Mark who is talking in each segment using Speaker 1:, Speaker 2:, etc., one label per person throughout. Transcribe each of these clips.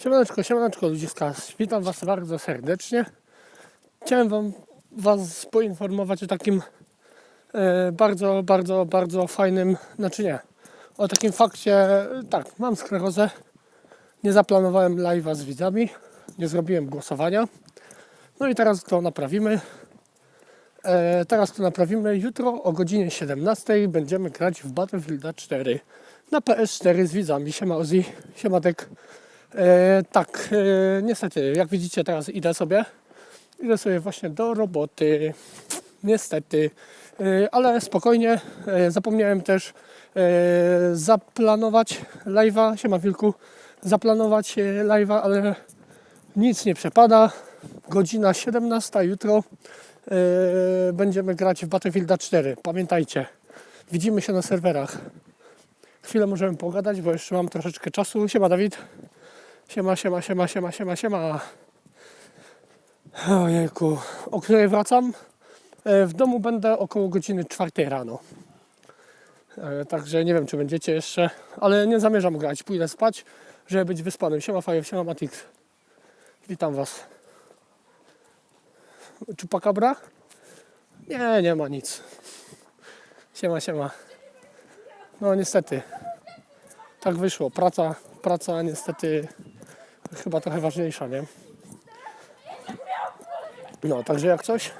Speaker 1: Siemaneczko, siemaneczko ludziska, witam Was bardzo serdecznie. Chciałem Wam Was poinformować o takim e, bardzo, bardzo, bardzo fajnym, znaczy nie, o takim fakcie, tak, mam sklerozę, nie zaplanowałem live'a z widzami, nie zrobiłem głosowania, no i teraz to naprawimy. E, teraz to naprawimy, jutro o godzinie 17 będziemy grać w Battlefield 4 na PS4 z widzami, siema Ozzy, siematek. E, tak, e, niestety, jak widzicie teraz idę sobie, idę sobie właśnie do roboty, niestety, e, ale spokojnie, e, zapomniałem też e, zaplanować live'a, siema Wilku, zaplanować e, live'a, ale nic nie przepada, godzina 17 jutro e, będziemy grać w Battlefield 4, pamiętajcie, widzimy się na serwerach. Chwilę możemy pogadać, bo jeszcze mam troszeczkę czasu. Siema Dawid. Siema, siema, siema, siema, siema, siema. Ojejku, o której wracam? E, W domu będę około godziny czwartej rano. E, Także nie wiem, czy będziecie jeszcze, ale nie zamierzam grać. Pójdę spać, żeby być wyspanym. Siema Fajew, siema Matix. Witam Was. Czupakabra? Nie, nie ma nic. Siema, siema. No niestety. Tak wyszło. Praca, praca niestety chyba trochę ważniejsza, nie? No, także jak coś.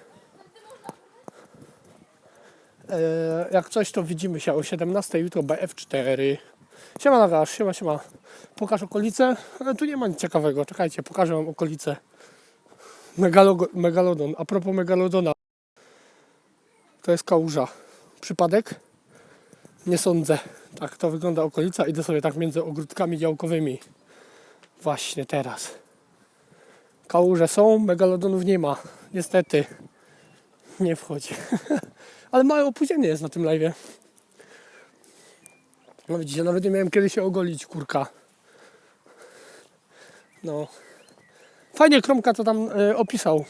Speaker 1: E, jak coś, to widzimy się o 17 jutro BF4. Siema Nagasz, siema, siema. Pokaż okolice. Ale tu nie ma nic ciekawego. Czekajcie, pokażę wam okolice. Megalogo, megalodon. A propos megalodona. To jest kałuża. Przypadek? Nie sądzę. Tak to wygląda okolica. Idę sobie tak między ogródkami działkowymi. Właśnie teraz. Kałuże są, megalodonów nie ma. Niestety. Nie wchodzi. Ale małe opóźnienie jest na tym live. No widzicie, nawet nie miałem kiedy się ogolić, kurka. No. Fajnie Kromka to tam e, opisał e,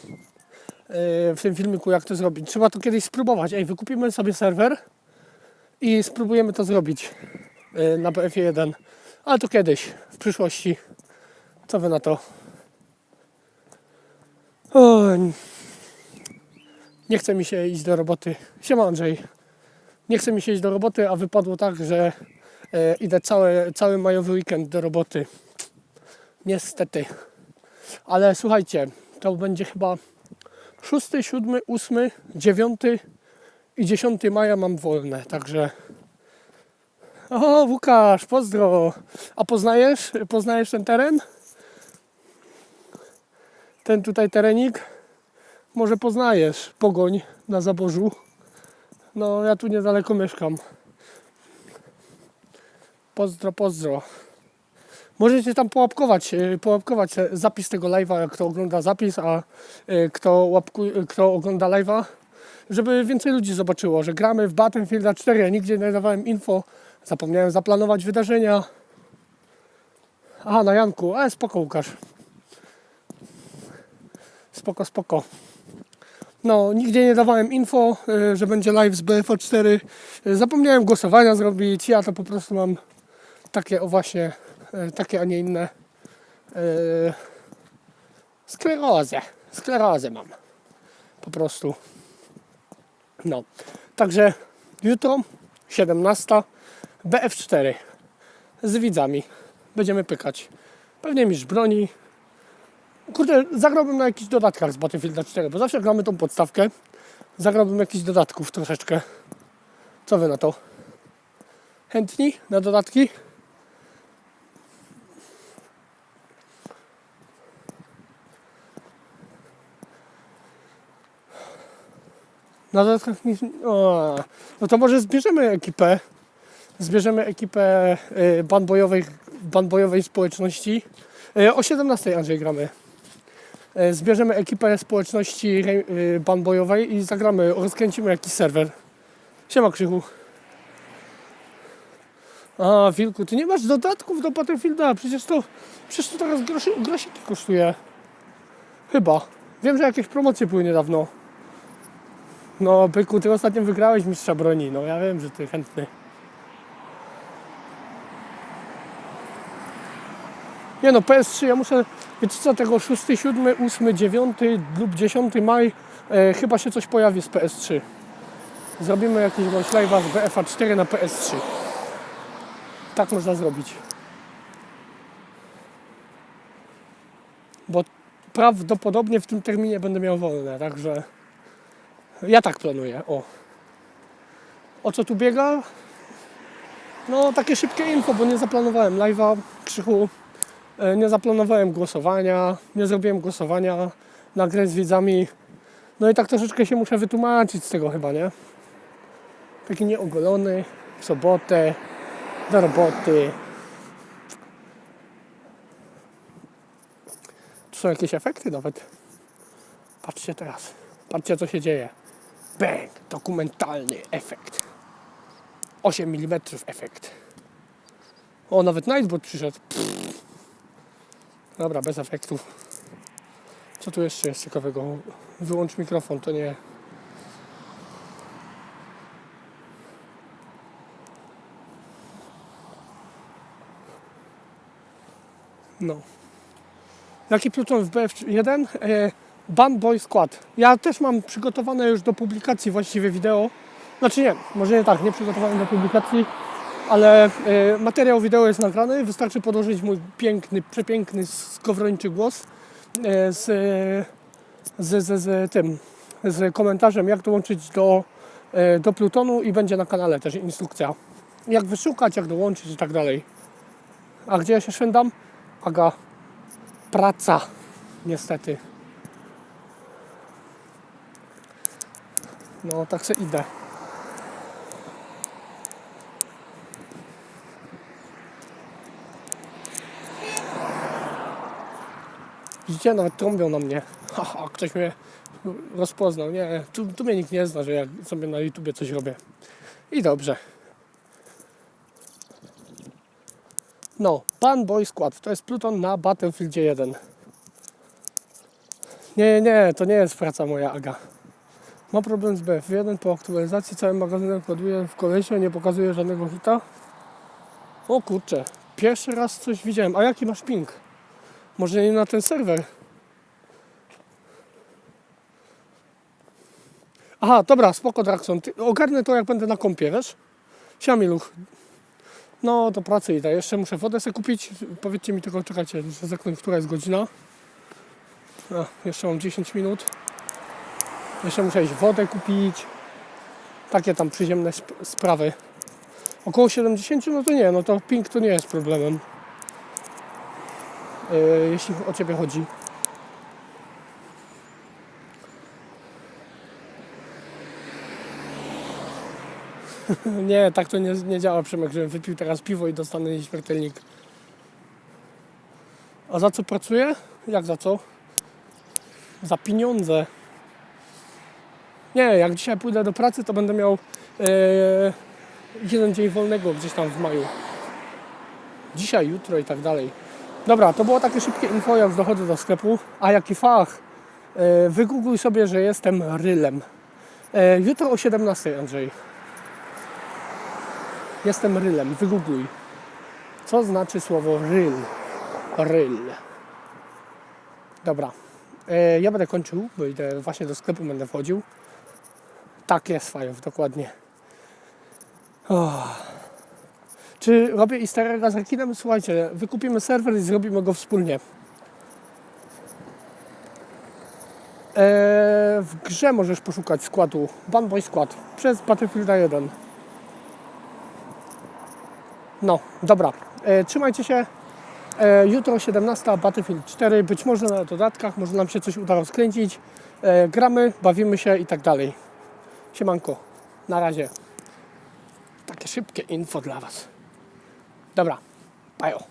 Speaker 1: w tym filmiku, jak to zrobić. Trzeba to kiedyś spróbować. Ej, wykupimy sobie serwer i spróbujemy to zrobić y, na BF1. Ale to kiedyś, w przyszłości. Co wy na to? O, nie chce mi się iść do roboty. Siema Andrzej. Nie chce mi się iść do roboty, a wypadło tak, że e, idę cały, cały majowy weekend do roboty. Niestety. Ale słuchajcie, to będzie chyba 6, 7, 8, 9 i 10 maja mam wolne, także. O, Łukasz, pozdro. A poznajesz? Poznajesz ten teren? Ten tutaj terenik? Może poznajesz pogoń na zaborzu. No, ja tu niedaleko mieszkam. Pozdro, pozdro. Możecie tam połapkować, e, połapkować e, zapis tego live'a, kto ogląda zapis, a e, kto, łapku, kto ogląda live'a, żeby więcej ludzi zobaczyło, że gramy w Battlefield 4. Ja nigdzie nie dawałem info, zapomniałem zaplanować wydarzenia. Aha, na Janku, ale spoko Łukasz. Spoko, spoko. No, nigdzie nie dawałem info, y, że będzie live z BFO4. Y, Zapomniałem głosowania zrobić. Ja to po prostu mam takie, o właśnie, y, takie, a nie inne. Sklerozę. Sklerozę mam. Po prostu. No. Także jutro, 17, BF4 z widzami. Będziemy pykać. Pewnie mistrz broni. Kurde, zagrałbym na jakichś dodatkach z Battlefield 4, bo zawsze gramy tą podstawkę. Zagrałbym jakichś dodatków troszeczkę. Co wy na to? Chętni na dodatki? Na dodatkach. O, no to może zbierzemy ekipę. Zbierzemy ekipę y, bandbojowej, bandbojowej społeczności. Y, o 17 Andrzej gramy. Y, Zbierzemy ekipę społeczności y, bandbojowej i zagramy, rozkręcimy jakiś serwer. Siema Krzychu. A, Wilku, ty nie masz dodatków do Battlefielda, przecież to, przecież to teraz groszy, grosiki kosztuje. Chyba. Wiem, że jakieś promocje były niedawno. No, byku, ty ostatnio wygrałeś mistrza broni. No, ja wiem, że ty chętny. Nie no, PS3 ja muszę, wiecie co, tego 6, 7, 8, 9 lub 10 maj e, chyba się coś pojawi z PS3. Zrobimy jakiegoś live'a z BFA 4 na PS3. Tak można zrobić. Bo prawdopodobnie w tym terminie będę miał wolne, także ja tak planuję. O. O co tu biega? No takie szybkie info, bo nie zaplanowałem live'a, krzychu, nie zaplanowałem głosowania, nie zrobiłem głosowania na grę z widzami. No i tak troszeczkę się muszę wytłumaczyć z tego chyba, nie? Taki nieogolony, w sobotę, do roboty. Tu są jakieś efekty nawet. Patrzcie teraz. Patrzcie co się dzieje. Bang! Dokumentalny efekt. 8 mm efekt. O, nawet Nightbot przyszedł. Pff. Dobra, bez efektów. Co tu jeszcze jest ciekawego? Wyłącz mikrofon, to nie. No. Jaki pluton w BF1? E, Band Boy Squad. Ja też mam przygotowane już do publikacji właściwie wideo. Znaczy nie, może nie tak, nie przygotowałem do publikacji, ale e, materiał wideo jest nagrany. Wystarczy podłożyć mój piękny, przepiękny, skowrończy głos e, z, z, z, z tym, z komentarzem, jak dołączyć do, e, do Plutonu i będzie na kanale też instrukcja. Jak wyszukać, jak dołączyć i tak dalej. A gdzie ja się szwendam? Aga, praca, niestety. No, tak se idę. Widzicie, nawet trąbią na mnie. Haha, ktoś mnie rozpoznał. Nie, tu, tu mnie nikt nie zna, że ja sobie na YouTubie coś robię. I dobrze. No, Pan Boy Squad to jest Pluton na Battlefieldzie 1. Nie, nie, to nie jest praca moja, Aga. Ma problem z BF1 po aktualizacji cały magazynek ładuje w kolesie, nie pokazuje żadnego hita. O kurczę, pierwszy raz coś widziałem. A jaki masz ping? Może nie na ten serwer? Aha, dobra, spoko Drakson. Ty, ogarnę to jak będę na kąpie, wiesz? Siamiluch. No, do pracy idę. Jeszcze muszę wodę sobie kupić. Powiedzcie mi tylko, czekajcie, muszę zerknąć, która jest godzina. A, jeszcze mam 10 minut. Jeszcze muszę iść wodę kupić. Takie tam przyziemne sp- sprawy. Około 70, no to nie, no to ping to nie jest problemem. Yy, jeśli o Ciebie chodzi. nie, tak to nie, nie działa Przemek, żebym wypił teraz piwo i dostanę nieśmiertelnik. A za co pracuję? Jak za co? Za pieniądze. Nie, jak dzisiaj pójdę do pracy, to będę miał e, jeden dzień wolnego gdzieś tam w maju. Dzisiaj, jutro i tak dalej. Dobra, to było takie szybkie info, jak dochodzę do sklepu. A jaki fach? E, wygoogluj sobie, że jestem rylem. E, jutro o 17, Andrzej. Jestem rylem, wygoogluj. Co znaczy słowo ryl? Ryl. Dobra. E, ja będę kończył, bo idę właśnie do sklepu, będę wchodził. Tak jest, Fajow, dokładnie. Oh. Czy robię easter z rekinem? Słuchajcie, wykupimy serwer i zrobimy go wspólnie. E, w grze możesz poszukać składu Banboy Skład przez Battlefielda 1. No, dobra. E, trzymajcie się. E, jutro 17 Battlefield 4. Być może na dodatkach, może nam się coś uda rozkręcić. E, gramy, bawimy się i tak dalej. Siemanko. Na razie. Takie szybkie info dla Was. Dobra. Bajo.